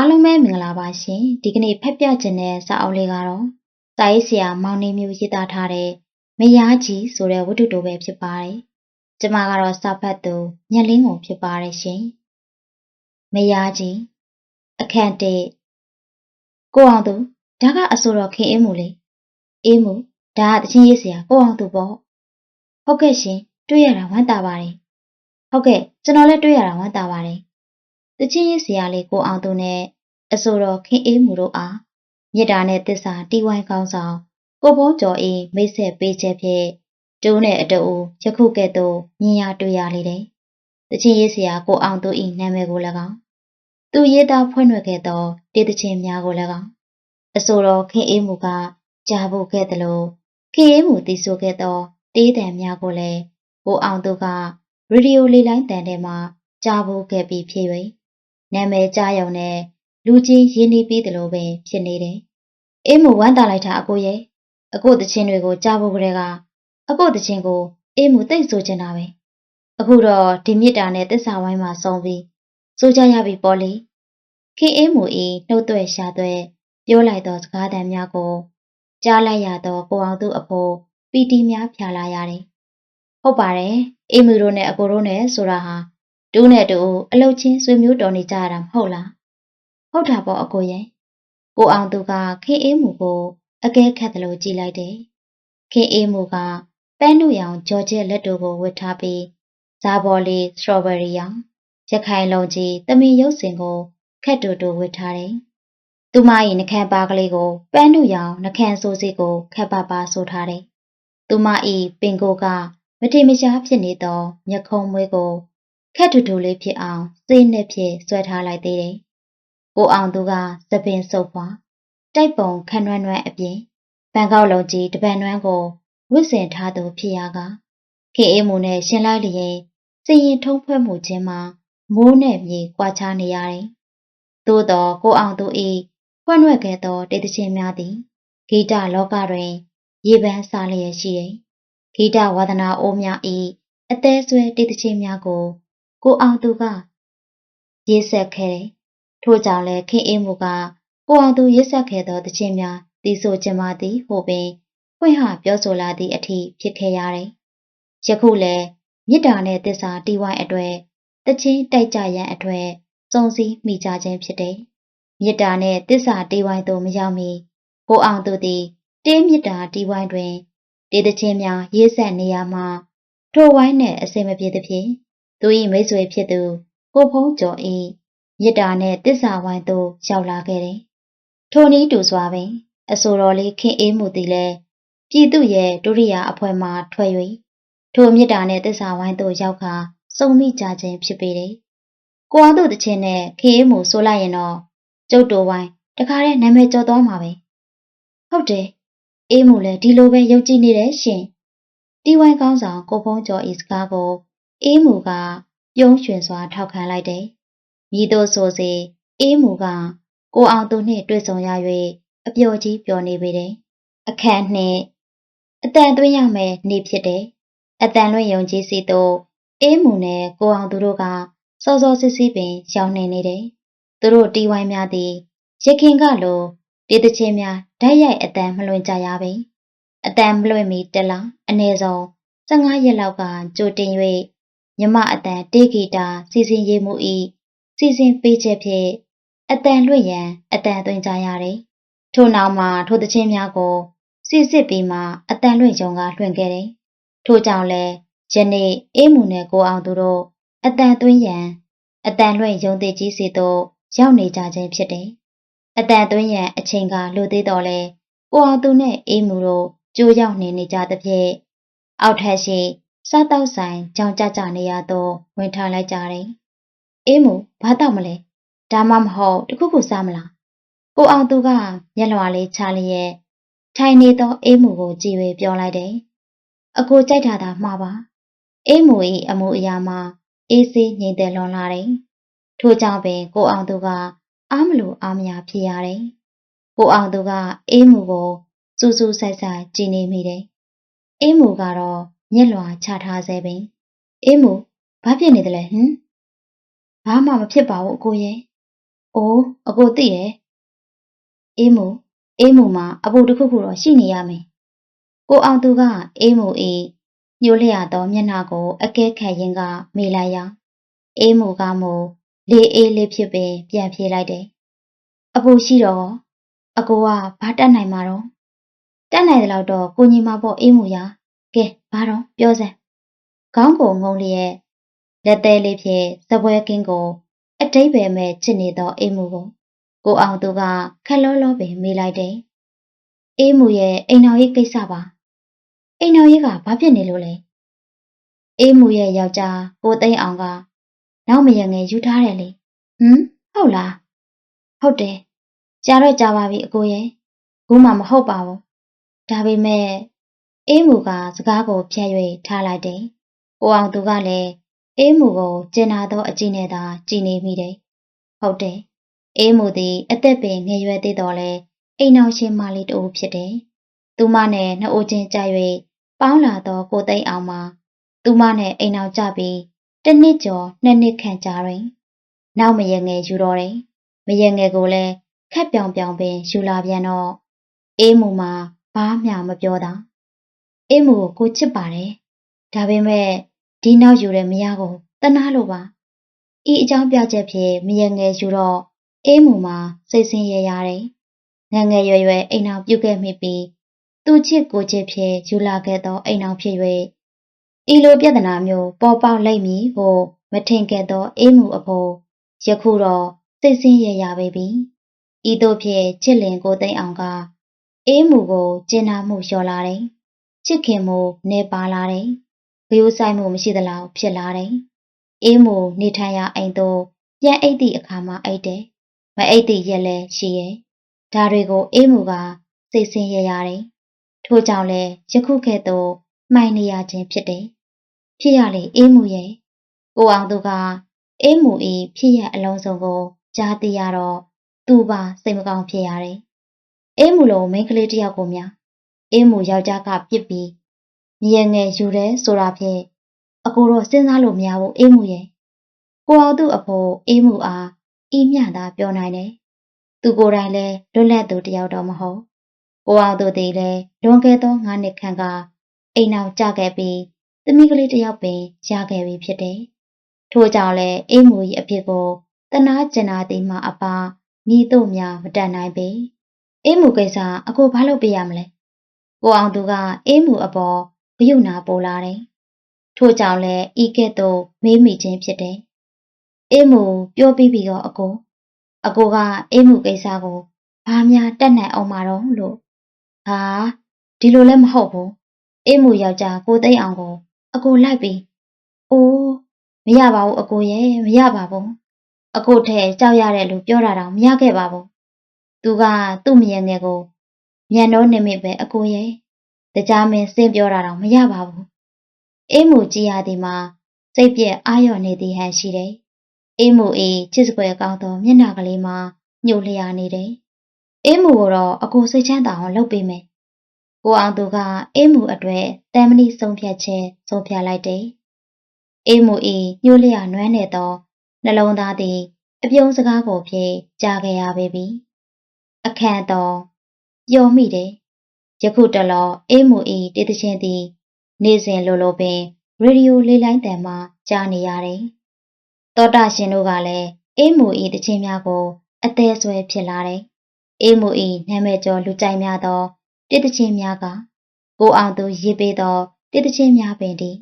အားလုံးပဲမင်္ဂလာပါရှင်ဒီကနေ့ဖက်ပြခြင်းတဲ့စာအုပ်လေးကတော့စာရေးဆရာမောင်နေမျိုးရေးသားထားတဲ့မယားကြီးဆိုတဲ့ဝတ္ထုတိုပဲဖြစ်ပါတယ်ကျမကတော့စာဖတ်သူညက်လင်းကိုဖြစ်ပါတယ်ရှင်မယားကြီးအခန့်တဲ့ကိုအောင်သူဒါကအဆိုတော်ခင်အေးမူလေအေးမူဒါကတချင်းရေးဆရာကိုအောင်သူပေါ့ဟုတ်ကဲ့ရှင်တွေ့ရတာဝမ်းသာပါတယ်ဟုတ်ကဲ့ကျွန်တော်လည်းတွေ့ရတာဝမ်းသာပါတယ် တချင်းရေးဆရာလေးကိုအောင်သူနဲ့အဆိုတော်ခင်အေးမူတို့အားမြစ်တာနဲ့တစ္ဆာတီဝိုင်းကောင်းဆောင်ကိုဘုံကျော်အေးမိတ်ဆက်ပေးချက်ဖြင့်တူးနဲ့အတူယခုကဲ့သို့မြင်ရတွေ့ရလေတယ်။တချင်းရေးဆရာကိုအောင်သူ၏နာမည်ကို၎င်းသူရေးသားဖွင့်ရွက်ခဲ့သောတေးသချင်းများကို၎င်းအဆိုတော်ခင်အေးမူကကြားဖို့ခဲ့သလိုခင်အေးမူတည်ဆိုခဲ့သောတေးတံများကိုလည်းကိုအောင်သူကရေဒီယိုလေးလိုင်းတန်ထဲမှာကြားဖို့ခဲ့ပြီးဖြစ်၍ နာမည်ကြားရုံနဲ့လူချင်းရင်းနှီးပြီးသလိုပဲဖြစ်နေတယ်။အေးမူဝမ်းသာလိုက်တာအကိုရဲ့အကိုတချင်းတွေကိုကြားဖို့ကလေးကအကိုတချင်းကိုအေးမူသိမ့်ဆိုချင်တာပဲ။အခုတော့ဒီမြစ်တာနဲ့တစ္ဆာဝိုင်းမှာစုံပြီးစိုးကြရပြီပေါ့လေ။ခင်အေးမူဤနှုတ်သွဲရှာသွဲပြောလိုက်သောစကားသံများကိုကြားလိုက်ရသောကိုအောင်သူအဖိုးပီတီများဖြာလာရတယ်။ဟုတ်ပါတယ်။အေးမူတို့နဲ့အကိုတို့နဲ့ဆိုတာဟာ တူးနဲ့တူအလုတ်ချင်းဆွေမျိုးတော်နေကြရတာမဟုတ်လား။ဟုတ်တာပေါ့အကိုရဲ့။ကိုအောင်သူကခင်အေးမူကိုအကဲခတ်တယ်လို့ကြည်လိုက်တယ်။ခင်အေးမူကပန်းနုရောင်ဂျော်ဂျက်လက်တို့ကိုဝတ်ထားပြီးဇာဘော်လေးစထရောဘယ်ရီရောင်ရခိုင်လုံးကြီးတမင်ရုပ်စင်ကိုခက်တူတူဝတ်ထားတယ်။သူမ၏နှခမ်းပါကလေးကိုပန်းနုရောင်နှခမ်းဆိုးစီကိုခက်ပါပါဆိုထားတယ်။သူမ၏ပင်ကိုကမထေမရှားဖြစ်နေသောမျက်ခုံးမွေးကို ခက်တူတူလေးဖြစ်အောင်စေးနဲ့ဖြင့်ဆွဲထားလိုက်သေးတယ်။ကိုအောင်သူကသပင်စုပ်ဖွာတိုက်ပုံခန့်နွမ်းနွမ်းအပြင်ဘန်ကောက်လုံးကြီးတပန်နွမ်းကိုဝစ်စင်ထားသူဖြစ်ရကခေအေးမှုနဲ့ရှင်လိုက်လျင်စည်ရင်ထုံးဖွဲ့မှုချင်းမှာမိုးနဲ့မြေကွာခြားနေရတယ်။သို့တော့ကိုအောင်သူ၏ဖွင့်ရွက်ခဲ့သောတေတချင်းများသည်ဂီတလောကတွင်ရေပန်းစားလျက်ရှိတယ်။ဂီတဝါဒနာအိုးများ၏အသေးဆွဲတေတချင်းများကို ကိုအောင်သူကရေးဆက်ခဲ့တယ်။ထို့ကြောင့်လည်းခင်အေးမှုကကိုအောင်သူရေးဆက်ခဲ့သောတခြင်းများတီးဆိုခြင်းပါသည်ဟိုပင်ဖွင့်ဟပြောဆိုလာသည့်အထိဖြစ်ခဲ့ရတယ်။ယခုလည်းမြစ်တာနှင့်တစ္ဆာတီးဝိုင်းအတွေ့တခြင်းတိုက်ကြရန်အတွေ့စုံစည်းမိကြခြင်းဖြစ်တယ်။မြစ်တာနှင့်တစ္ဆာတီးဝိုင်းသို့မရောက်မီကိုအောင်သူသည်တေးမြစ်တာတီးဝိုင်းတွင်တေးတခြင်းများရေးဆက်နေရမှထိုဝိုင်းနှင့်အစင်မပြေသဖြင့် သူ၏မိတ်ဆွေဖြစ်သူကိုဖုံးကျော်၏မြစ်တာနှင့်တစ္ဆာဝိုင်းသို့ရောက်လာခဲ့တယ်။ထိုနည်းတူစွာပင် အဆိုတော်လေးခင်အေးမှုသည်လည်းပြည်သူရဲ့ဒုတိယအဖွဲ့မှထွက်၍ထိုမြစ်တာနဲ့တစ္ဆာဝိုင်းသို့ရောက်ခါစုံမိကြခြင်းဖြစ်ပေတယ်။ကိုအောင်တို့တချင်းနဲ့ခင်အေးမှုဆိုလိုက်ရင်တော့ကျုပ်တော်ဝိုင်းတခါတည်းနာမည်ကျော်သွားမှာပဲ။ဟုတ်တယ်။အေးမှုလည်းဒီလိုပဲယုံကြည်နေတယ်ရှင်။တီဝိုင်းကောင်းဆောင်ကိုဖုံးကျော်ဤစကားကို အေးမှုကပြုံးရွှင်စွာထောက်ခံလိုက်တယ်။မြည်တို့ဆိုစေအေးမှုကကိုအောင်သူနှင့်တွေ့ဆုံရ၍အပျော်ကြီးပျော်နေပေတယ်။အခန့်နှင့်အတန်သွင်းရမယ်နေဖြစ်တယ်။အတန်လွင့်ယုံကြည်စီတို့အေးမှုနဲ့ကိုအောင်သူတို့ကစောစောစစ်စစ်ပင်ရောက်နေနေတယ်။သူတို့တီးဝိုင်းများသည်ရခင်ကလိုတေးတချင်းများဓာတ်ရိုက်အတန်မလွင်ကြရပေ။အတန်မလွင်မီတလားအနည်းဆုံး15ရက်လောက်ကကြိုတင်၍ မြမအတန်တေးဂီတာစီစဉ်ရေးမှုဤစီစဉ်ပေးချက်ဖြင့်အတန်လွင့်ရန်အတန်သွင်းကြရတယ်။ထို့နောက်မှာထိုသချင်းများကိုစစ်စစ်ပြီးမှအတန်လွင့်ကြုံကလွှင့်ခဲ့တယ်။ထို့ကြောင့်လဲယနေ့အေးမှုနဲ့ကိုအောင်သူတို့အတန်သွင်းရန်အတန်လွင့်ယုံသေးကြီးစီတို့ရောက်နေကြခြင်းဖြစ်တယ်။အတန်သွင်းရန်အချိန်ကလိုသေးတော်လဲကိုအောင်သူနဲ့အေးမှုတို့ကြိုးရောက်နေနေကြသဖြင့်အောက်ထက်ရှိ စားတောက်ဆိုင်ကြောင်ကြကြနေရတော့ဝင်ထားလိုက်ကြတယ်။အေးမှုဘာတောက်မလဲဒါမှမဟုတ်တခုခုစားမလားကိုအောင်သူကမျက်လွှာလေးချလျက်ထိုင်နေသောအေးမှုကိုကြည်ဝေပြောလိုက်တယ်။အကိုကြိုက်တာသာမှားပါ။အေးမှု၏အမှုအရာမှာအေးဆေးငြိမ်သက်လွန်လာတယ်။ထို့ကြောင့်ပင်ကိုအောင်သူကအားမလို့အားမရဖြစ်ရတယ်။ကိုအောင်သူကအေးမှုကိုစူးစူးဆိုင်ဆိုင်ကြည်နေမိတယ်။အေးမှုကတော့ မျက်လွှာချထားဆဲပင်အေးမှုဘာဖြစ်နေသလဲဟင်ဘာမှမဖြစ်ပါဘူးအကိုရဲ့။ဩအိုးအကိုသိတယ်။အေးမူအေးမူမှာအဖို့တစ်ခုခုတော့ရှိနေရမယ်။ကိုအောင်သူကအေးမူအေးညှို့လျက်သောမျက်နှာကိုအကဲခတ်ရင်းကမေးလိုက်ရာအေးမူကမို့လေးအေးလေးဖြစ်ပင်ပြန်ပြေးလိုက်တယ်။အဖို့ရှိတော့အကိုကဘာတတ်နိုင်မှာတော့တတ်နိုင်တယ်လို့တော့ကိုညီမပေါ့အေးမူရကဲ ဘာတော့ပြောစမ်းခေါင်းကိုငုံလျက်လက်သေးလေးဖြင့်စပွဲကင်းကိုအတိတ်ပဲမဲ့ချစ်နေသောအေးမူကိုကိုအောင်သူကခက်လောလောပင်မေးလိုက်တယ်။အေးမူရဲ့အိမ်တော်ရေးကိစ္စပါ။အိမ်တော်ရေးကဘာဖြစ်နေလို့လဲ။အေးမူရဲ့ယောက်ျားကိုသိန်းအောင်ကနောက်မရငယ်ယူထားတယ်လေ။ဟမ်ဟုတ်လား။ဟုတ်တယ်။ကြာတော့ကြာပါပြီအကိုရဲ့။ဘူးမှမဟုတ်ပါဘူး။ဒါပေမဲ့ အေးမူကစကားကိုဖြတ်၍ထားလိုက်တယ်။ကိုအောင်သူကလည်းအေးမူကိုကျင်နာသောအကြည့်နဲ့သာကြည်နေမိတယ်။ဟုတ်တယ်။အေးမူသည်အသက်ပင်ငယ်ရွယ်သေးတော်လဲအိမ်အောင်ရှင်မလေးတူဖြစ်တယ်။သူမနဲ့နှစ်အိုချင်းကြ၍ပေါင်းလာသောကိုသိန်းအောင်မှာသူမနဲ့အိမ်အောင်ကြပြီးတစ်နှစ်ကျော်နှစ်နှစ်ခန့်ကြာတွင် နောက်မရငယ်ယူတော့တယ်။မရငယ်ကိုလည်းခက်ပြောင်ပြောင်ပင်ယူလာပြန်တော့အေးမူမှာဘာမှမပြောတာ။ အေးမူကိုကိုချစ်ပါတယ်။ဒါပေမဲ့ဒီနောက်ယူတဲ့မရကိုတနာလို့ပါ။ဤအကြောင်းပြချက်ဖြင့်မရငယ်ယူတော့အေးမူမှာစိတ်ဆင်းရဲရတယ်။ငငယ်ရွယ်ရွယ်အိမ်အောင်ပြုတ်ခဲ့မိပြီးသူချစ်ကိုချစ်ဖြင့်ယူလာခဲ့သောအိမ်အောင်ဖြစ်၍ဤလိုပြဿနာမျိုးပေါ်ပေါက်လိမ့်မည်ဟုမထင်ခဲ့သောအေးမူအဖို့ယခုတော့စိတ်ဆင်းရဲရပေပြီ။ဤသို့ဖြင့်ချစ်လင်ကိုသိမ့်အောင်ကအေးမူကိုကျင်နာမှုလျှော်လာတယ်။ ချစ်ခင်မှုနေပါလာတယ်။ဂယုဆိုင်မှုမရှိသလောက်ဖြစ်လာတယ်။အေးမူနေထိုင်ရာအိမ်သို့ပြန်အိတ်သည့်အခါမှာအိတ်တယ်။မအိတ်သည့်ရက်လည်းရှိရဲ့။ဒါတွေကိုအေးမူကစိတ်ဆင်းရဲရတယ်။ထို့ကြောင့်လည်းယခုကဲ့သို့မှိုင်နေရခြင်းဖြစ်တယ်။ဖြစ်ရလေအေးမူရဲ့။ကိုအောင်သူကအေးမူဤဖြစ်ရအလုံးစုံကိုကြားသိရတော့သူပါစိတ်မကောင်းဖြစ်ရတယ်။အေးမူလိုမိန်းကလေးတယောက်ကိုများ အေးမူယောက်ျားကပြစ်ပြီးမြင်ငယ်ယူတယ်ဆိုတာဖြင့်အကိုတော့စဉ်းစားလို့မရဘူးအေးမူရဲ့ကိုအောင်သူအဖို့အေးမူအားဤမျှသာပြောနိုင်တယ်သူကိုယ်တိုင်လည်းလွတ်လပ်သူတယောက်တော့မဟုတ်ကိုအောင်သူတည်လည်းလွန်ခဲ့သော၅နှစ်ခန့်ကအိမ်အောင်ကြခဲ့ပြီးသမီးကလေးတယောက်ပင်ရခဲ့ပြီဖြစ်တယ်ထို့ကြောင့်လည်းအေးမူ၏အဖြစ်ကိုတနာကျင်နာသည်မှအပါမိတို့များမတတ်နိုင်ပေအေးမူကိစ္စအကိုဘာလုပ်ပေးရမလဲ ကိုအောင်သူကအေးမူအပေါ်ဂယုဏပိုလာတယ်ထို့ကြောင့်လည်းဤကဲ့သို့မေးမိခြင်းဖြစ်တယ်အေးမူပြောပြီးပြီးတော့အကိုအကိုကအေးမူကိစ္စကိုဘာများတတ်နိုင်အောင်မှာတော့လို့ဟာဒီလိုလည်းမဟုတ်ဘူးအေးမူယောက်ျားကိုသိအောင်ကို အကိုလိုက်ပြီးအိုးမရပါဘူးအကိုရဲ့မရပါဘူးအကိုထဲကြောက်ရတဲ့လူပြောတာတော့မရခဲ့ပါဘူးသူကသူ့မယငယ်ကို မြန်တော့နေမိပဲအကိုရဲ့တကြားမင်းစင်ပြောတာတော့မရပါဘူးအေးမူကြည်ရသည်မှာစိတ်ပြက်အာရုံနေသည်ဟန်ရှိတယ်အေးမူအေးချစ်စပွဲကောင်းသောမျက်နှာကလေးမှာညှို့လျာနေတယ်အေးမူကိုတော့အကိုစိတ်ချမ်းသာအောင်လုပ်ပေးမယ်ကိုအောင်သူကအေးမူအတွက်တမ်းမဏိဆုံးဖြတ်ချက်ဆုံးဖြတ်လိုက်တယ်အေးမူအေးညှို့လျာနွမ်းနေသောနှလုံးသားသည်အပြုံးစကားကိုဖြင့်ကြားခဲ့ရပေပြီအခန့်တော် ပျော်မိတယ်ယခုတလောအေးမူအေးတေးသချင်းသည် နေ့စဉ်လိုလိုပင်ရေဒီယိုလေးလိုင်းတန်မှကြားနေရတယ်တောတာရှင်တို့ကလည်းအေးမူဤတခြင်းများကို အသေးဆွဲဖြစ်လာတယ်။အေးမူဤနာမည်ကျော်လူကြိုက်များသောတိတခြင်းများကကိုအောင်သူရေးပေးသောတိတခြင်းများပင်တည်း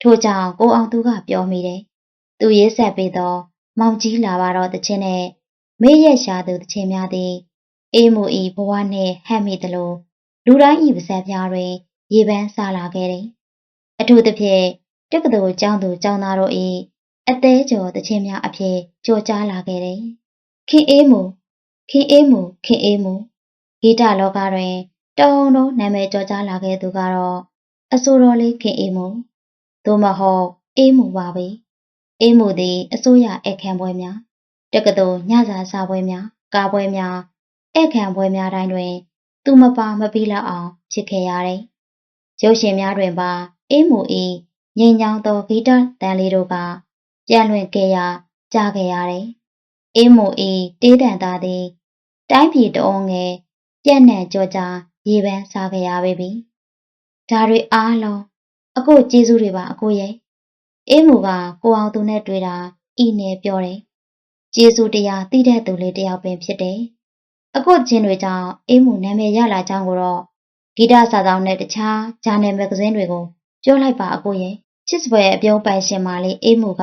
ထို့ကြောင့်ကိုအောင်သူကပြောမိတယ်။သူရေးဆက်ပေးသော မောင်ကြီးလာပါတော့တခြင်းနဲ့မေးရက်ရှာသူတခြင်းများသည် အေးမူဤဘဝနှင့်ဟပ်မိသလိုလူတိုင်းဤပါဇက်ပြားတွင်ရေပန်းစားလာခဲ့တယ်။အထူးသဖြင့်တက္ကသိုလ်ကျောင်းသူကျောင်းသားတို့၏အသေးကျော်တခြင်းများအဖြစ်ကြော်ကြားလာခဲ့တယ်။ခင်အေးမူခင်အေးမူခင်အေးမူဂီတလောကတွင်တောင်းတော့နာမည်ကြော်ကြားလာခဲ့သူကတော့အဆိုတော်လေးခင်အေးမူသို့မဟုတ်အေးမူပါပဲ။အေးမူသည်အစိုးရအခမ်းပွဲများတက္ကသိုလ်ညစာစားပွဲများကားပွဲများ အခမ်းပွဲများတိုင်းတွင် သူမပါမပြီးလောက်အောင် ဖြစ်ခဲ့ရတယ်။ရုပ်ရှင်များတွင်ပါအေးမူ၏ငိမ်ညောင်းသောဂီတတန်လေးတို့ကပြန်လွင်ခဲ့ရကြားခဲ့ရတယ်အေးမိုအေးတေးတန်သားသည်တိုင်းပြည်တအုံးငယ်ပြက်နှံကြောကြရေပန်းစားကြရပေပြီဒါတွေအားလုံးအကိုကျေးဇူးတွေပါအကိုရဲ့အေးမိုကကိုအောင်သူနဲ့တွေ့တာဤနယ်ပြောတယ်ကျေးဇူးတရားသိတဲ့သူလေးတယောက်ပင်ဖြစ်တယ် အခုချင်းတွေကြောင့်အေးမှုနာမည်ရလာကြောင်းကိုတော့ဂီတစာဆောင်နဲ့တခြားဂျာနယ်မဂ္ဂဇင်းတွေကိုပြောလိုက်ပါအကိုရဲ့ချစ်စပွဲအပြုံးပိုင်ရှင်မလေးအေးမှုက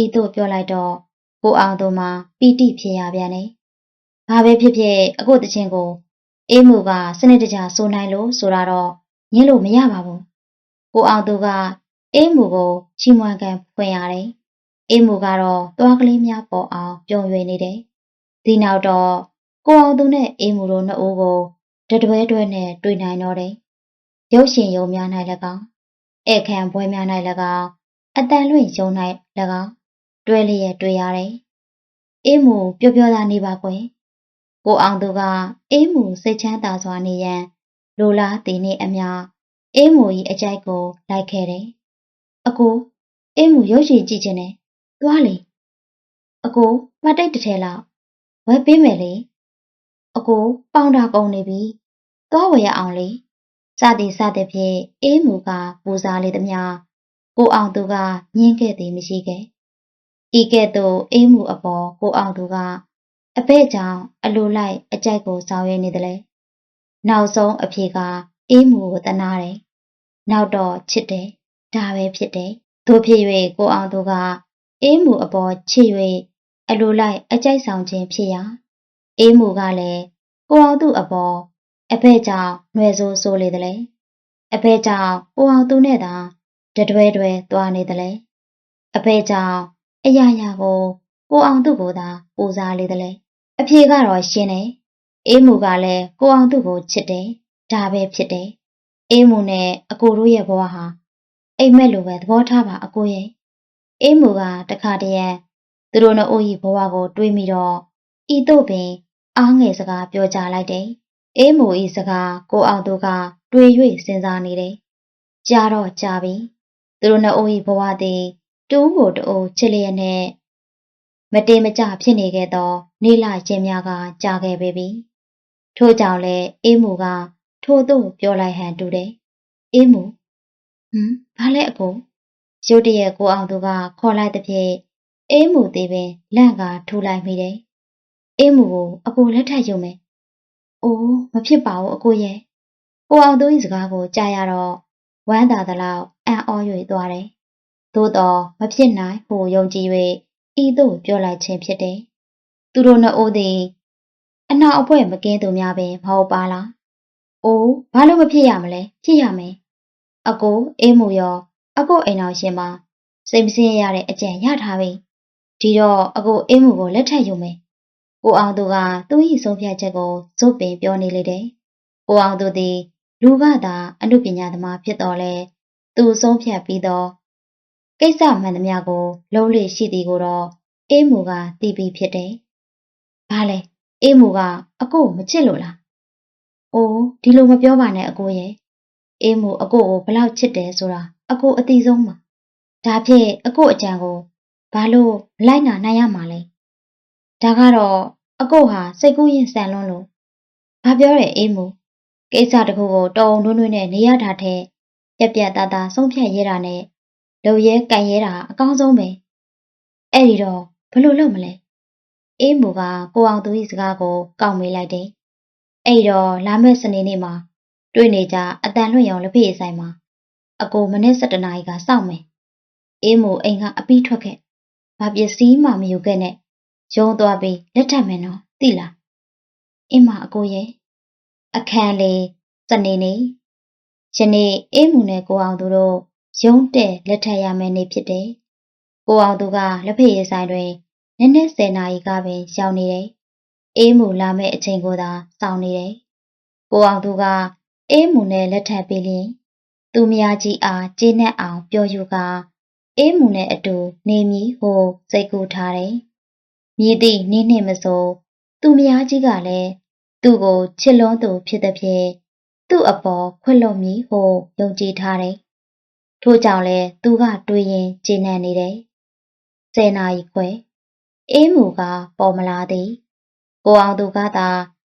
ဤသို့ပြောလိုက်တော့ကိုအောင်သူမှာပီတိဖြစ်ရပြန်တယ်။ဘာပဲဖြစ်ဖြစ်အခုတချင်းကိုအေးမှုကစနစ်တကျစိုးနိုင်လို့ဆိုတာတော့ညင်းလို့မရပါဘူး။ကိုအောင်သူကအေးမှုကိုချီးမွမ်းကန်ဖွင့်ရတယ်။အေးမှုကတော့သွားကလေးများပေါ်အောင်ပြုံးရွယ်နေတယ်။ဒီနောက်တော့ ကိုအောင်သူနဲ့အေးမှုတို့နှစ်ဦးကိုတတွဲတွဲနဲ့တွေ့နိုင်တော့တယ်။ရုပ်ရှင်ရုံများ၌၎င်းဧခံပွဲများ၌၎င်းအတန်လွင့်ရုံ၌၎င်းတွဲလျက်တွေ့ရတယ်။အေးမှုပျော်ပျော်သာနေပါကွယ်။ကိုအောင်သူကအေးမှုစိတ်ချမ်းသာစွာနေရန်လိုလားတည်နေအမျှအေးမှု၏အကြိုက်ကိုလိုက်ခဲ့တယ်။အကိုအေးမှုရုပ်ရှင်ကြည့်ခြင်းနဲ့သွားလေ။အကိုမတိတ်တထဲလောက်ဝယ်ပေးမယ်လေ။ အကိုပေါင်တာကုန်နေပြီ။သွားဝယ်ရအောင်လေ။စသည်စသည်ဖြင့်အေးမှုကပူစားလေသမျှကိုအောင်သူကညင်းခဲ့သည်မရှိခဲ့။ဤကဲ့သို့အေးမှုအပေါ်ကိုအောင်သူကအဘဲ့ကြောင့်အလိုလိုက်အကြိုက်ကိုဆောင်ရွက်နေတယ်လေ။နောက်ဆုံးအဖြေကအေးမှုကိုတနာတယ်။နောက်တော့ချစ်တယ်။ဒါပဲဖြစ်တယ်။သို့ဖြစ်၍ကိုအောင်သူကအေးမှုအပေါ်ချစ်၍အလိုလိုက်အကြိုက်ဆောင်ခြင်းဖြစ်ရာ အေးမှုကလည်းကိုအောင်သူအပေါ်အဘဲ့ကြောင့်ຫນွယ်ဆိုးဆိုးလေတယ်လေ။အဘဲ့ကြောင့်ကိုအောင်သူနဲ့သာတတွဲတွဲသွားနေတယ်လေ။အဘဲ့ကြောင့်အရာရာကိုကိုအောင်သူကိုသာပူစားလေတယ်လေ။အဖြေကတော့ရှင်းတယ်။အေးမှုကလည်းကိုအောင်သူကိုချစ်တယ်။ဒါပဲဖြစ်တယ်။အေးမှုနဲ့အကိုတို့ရဲ့ဘဝဟာအိမ်မက်လိုပဲသဘောထားပါအကိုရဲ့။အေးမှုကတခါတည်းရန်သူတို့နှစ်ဦး၏ဘဝကိုတွေးမိတော့ဤသို့ပင် အားငယ်စကားပြောကြလိုက်တယ်။အေးမိုဤစကားကိုအောင်သူကတွေး၍စဉ်းစားနေတယ်။ကြားတော့ကြားပြီ။သူတို့နှစ်ဦး၏ဘဝသည်တူးကိုတူးချစ်လျက်နဲ့မတေမကြဖြစ်နေခဲ့သောနေလချင်းများကကြားခဲ့ပေပြီ။ထို့ကြောင့်လဲအေးမိုကထို့သို့ပြောလိုက်ဟန်တူတယ်။အေးမိုဟမ်ဘာလဲအကိုရုတ်တရက်ကိုအောင်သူကခေါ်လိုက်တဲ့ဖြင့်အေးမိုသေးပင်လန့်ကထူလိုက်မိတယ်။ အေးမိုကိုအကိုလက်ထပ်ယူမယ်။အိုးမဖြစ်ပါဘူးအကိုရဲ့။ကိုအောင်သူ၏စကားကိုကြားရတော့ဝမ်းသာသလောက်အံ့ဩ၍သွားတယ်။သို့တော့မဖြစ်နိုင်ဟုယုံကြည်၍ဤသို့ပြောလိုက်ခြင်းဖြစ်တယ်။သူတို့နှစ်ဦးသည်အနောက်အဖွဲမကင်းသူများပင်မဟုတ်ပါလား။အိုးဘာလို့မဖြစ်ရမလဲဖြစ်ရမယ်။အကိုအေးမှုရောအကိုအိမ်တော်ရှင်မှာစိတ်မစင်းရတဲ့အကြံရထားပြီ။ဒီတော့အကိုအေးမှုကိုလက်ထပ်ယူမယ်။ ကိုအောင်သူကသူ့၏ဆုံးဖြတ်ချက်ကိုဇုတ်ပင်ပြောနေလေတယ်။ကိုအောင်သူသည်လူကသာအမှုပညာသမားဖြစ်တော်လဲသူဆုံးဖြတ်ပြီးတော့ကိစ္စမှန်သမျှကို လုံးလေရှိသည်ကိုတော့အေးမူကသိပြီးဖြစ်တယ်။ဘာလဲအေးမူကအကိုမချစ်လို့လား။အိုးဒီလိုမပြောပါနဲ့အကိုရဲ့။အေးမူအကိုကိုဘလောက်ချစ်တယ်ဆိုတာအကိုအသိဆုံးပါ။ဒါဖြင့်အကိုအကြံကိုဘာလို့မလိုက်နာနိုင်ရမှာလဲ။ ဒါကတော့အကိုဟာစိတ်ကူးရင်ဆန်လွန်းလို့ဘာပြောရဲအေးမူကိစ္စတခုကိုတော်ုံတွန်းတွန်းနဲ့နေရတာထက်ပြက်ပြက်သားသားဆုံးဖြတ်ရဲတာနဲ့လုံရဲကန်ရဲတာအကောင်းဆုံးပဲအဲ့ဒီတော့ဘလို့လုပ်မလဲအေးမူကကိုအောင်သူ၏စကားကိုကောက်မေးလိုက်တယ်အဲ့တော့လာမယ့်စနေနေ့မှာတွေ့နေကြအတန်လွင့်ရောင်လက်ဖေးဆိုင်မှာအကိုမနေ့7နာရီကစောင့်မယ်အေးမူအိမ်ကအပီးထွက်ခဲ့ဘာပစ္စည်းမှမယူခဲ့နဲ့ ရုံးသွားပြီးလက်ထပ်မယ်နော်သိလားအင်းမအကိုရဲ့အခန်းလေးစနေနေ့ယနေ့အေးမှုနဲ့ကိုအောင်သူတို့ရုံးတဲ့လက်ထပ်ရမယ့်နေ့ဖြစ်တယ်။ကိုအောင်သူကလက်ဖက်ရည်ဆိုင်တွင်နည်းနည်း10နာရီကပင်ရောက်နေတယ်။အေးမှုလာမယ့်အချိန်ကိုသာစောင့်နေတယ်။ကိုအောင်သူကအေးမှုနဲ့လက်ထပ်ပြီးလျင်သူမယားကြီးအားကျေးနပ်အောင်ပြောယူကအေးမှုနဲ့အတူနေမည်ဟုစိတ်ကူးထားတယ်။ မြည်သည့်နင်းနှင့်မစိုးသူမယားကြီးကလည်းသူ့ကိုချစ်လွန်းသူဖြစ်သည်ဖြင့်သူ့အပေါ်ခွင့်လွတ်မည်ဟုယုံကြည်ထားတယ်။ထို့ကြောင့်လဲသူကတွေးရင်ကျေနပ်နေတယ်။ဆယ်နာရီခွဲအေးမှုကပေါ်မလာသည်ကိုအောင်သူကသာ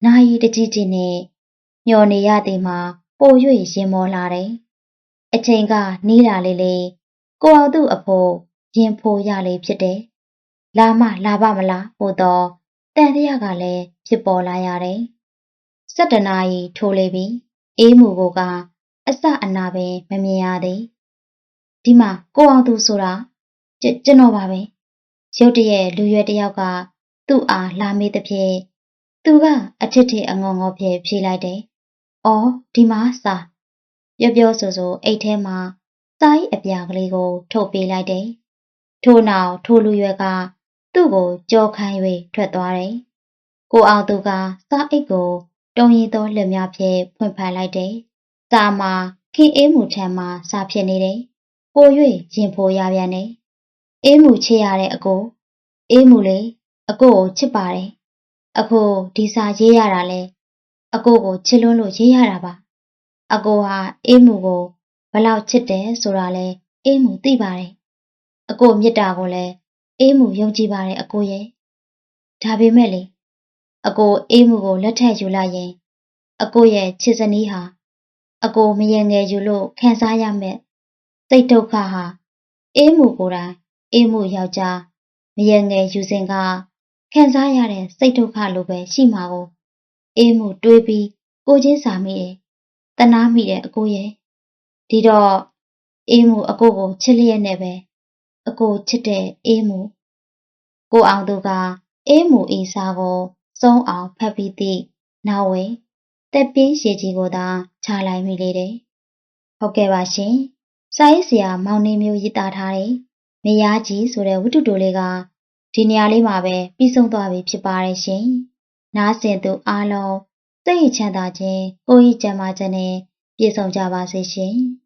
နာယီတကြီးကြီးနဲ့မျောနေရသည်မှာပို၍ရင်မောလာတယ်အချိန်ကနီးလာလေလေကိုအောင်သူအဖို့ရင်ဖိုရလေဖြစ်တယ် လာမလာပါမလားဟိုတော့တန်တရားကလည်းဖြစ်ပေါ်လာရတယ်၁၇နာရီထိုးလေပြီအေးမှုကိုကအစအနာပင်မမြင်ရသည်ဒီမှာကိုအောင်သူဆိုတာကျွန်တော်ပါပဲရုတ်တရက်လူရွယ်တယောက်ကသူ့အားလာမေးသဖြင့်သူကအထစ်ထစ်အငုံငေါဖြင့်ဖြေလိုက်တယ်။အော်ဒီမှာစာပြောပြောဆိုဆိုအိတ်ထဲမှာစာရေးအပြာကလေးကို ထုတ်ပေးလိုက်တယ်။ထို့နောက်ထိုလူရွယ်က သူ့ကိုကြောခိုင်း၍ထွက်သွားတယ်။ကိုအောင်သူကစာအိတ်ကိုတုံရီသောလက်များဖြင့်ဖွင့်ဖန်လိုက်တယ်။စာမှာခင်အေးမှုထံမှစာဖြစ်နေတယ်။ပို၍ရင်ဖိုရပြန်တယ်။အေးမှုချစ်ရတဲ့အကိုအေးမှုလေအကိုကိုချစ်ပါတယ်။အကိုဒီစာရေးရတာလဲအကိုကိုချစ်လွန်းလို့ရေးရတာပါ။အကိုဟာအေးမှုကိုဘလောက်ချစ်တယ်ဆိုတာလဲအေးမှုသိပါတယ်။အကိုမေတ္တာကိုလည်း အေးမှုယုံကြည်ပါတယ်အကိုရဲ့။ဒါပေမဲ့လေအကိုအေးမှုကိုလက်ထပ်ယူလိုက်ရင်အကိုရဲ့ချစ်စနီးဟာအကိုမယငယ်ယူလို့ခံစားရမယ်စိတ်ဒုက္ခဟာအေးမှုကိုယ်တိုင်အေးမှုယောက်ျားမယငယ်ယူစဉ်ကခံစားရတဲ့စိတ်ဒုက္ခလိုပဲရှိမှာကိုအေးမှုတွေးပြီးကိုချင်းစာမိတယ်တနာမိတယ်အကိုရဲ့ဒီတော့အေးမှုအကိုကိုချစ်လျက်နဲ့ပဲ အကိုချစ်တဲ့အေးမှုကိုအောင်သူကအေးမှုအေးစားကိုစုံအောင်ဖတ်ပြီးသည့်နောက်ဝဲတက်ပြင်းရှည်ကြီးကိုသာခြာလိုက်မိလေတယ်ဟုတ်ကဲ့ပါရှင်စာရေးဆရာမောင်နေမျိုးရေးသားထားတဲ့မယားကြီးဆိုတဲ့ဝတ္ထုတိုလေးကဒီနေရာလေးမှာပဲပြီးဆုံးသွားပြီဖြစ်ပါတယ်ရှင်။နားဆင်သူအားလုံးစိတ်ချမ်းသာခြင်းကိုယ်ဤကျန်းမာခြင်းနဲ့ပြည့်စုံကြပါစေရှင်။